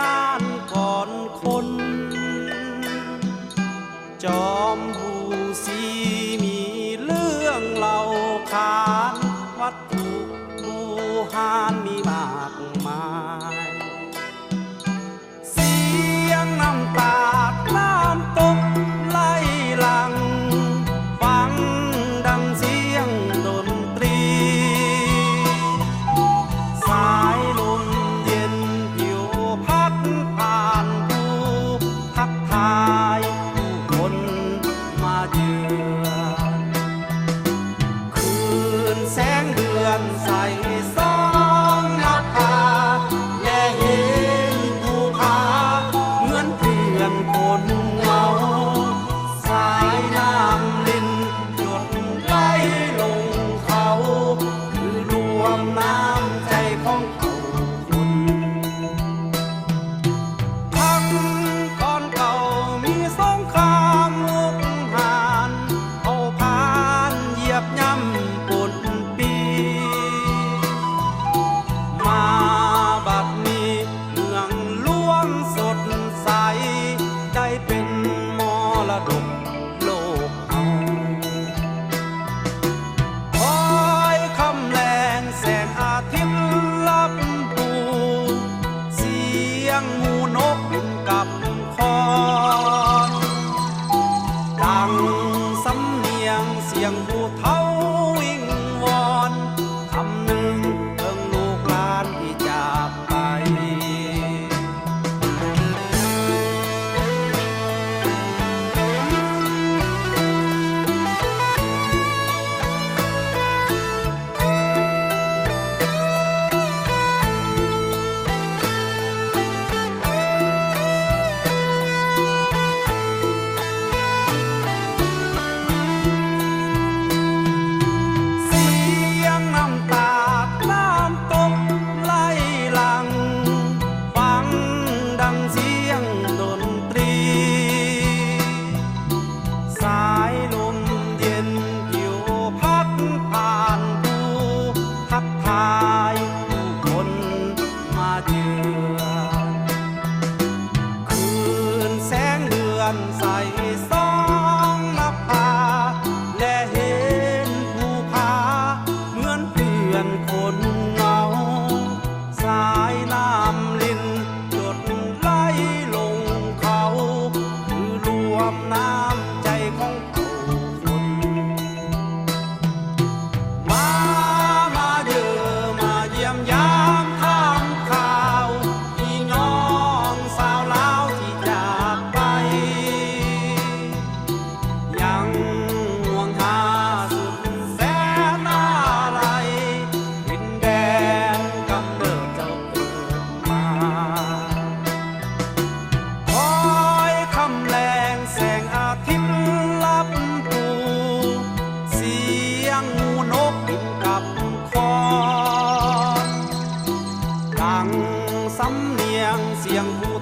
นานก่อนคน จอมบูซีมีเรื่องเล่าขาน วัตถุโมหานมีมากมาย นใส่สองนาภาแลเห็นภูผาเหมือนเพื่อนคนเงาสายน้ำลินหยดไหลลงเขารวมน้ คอยคำแรงแสงอาทิตย์ลับปูเสียงนกบินกับคอนดังสำเนียงเสียงผู้ทา ลั่นใส 江湖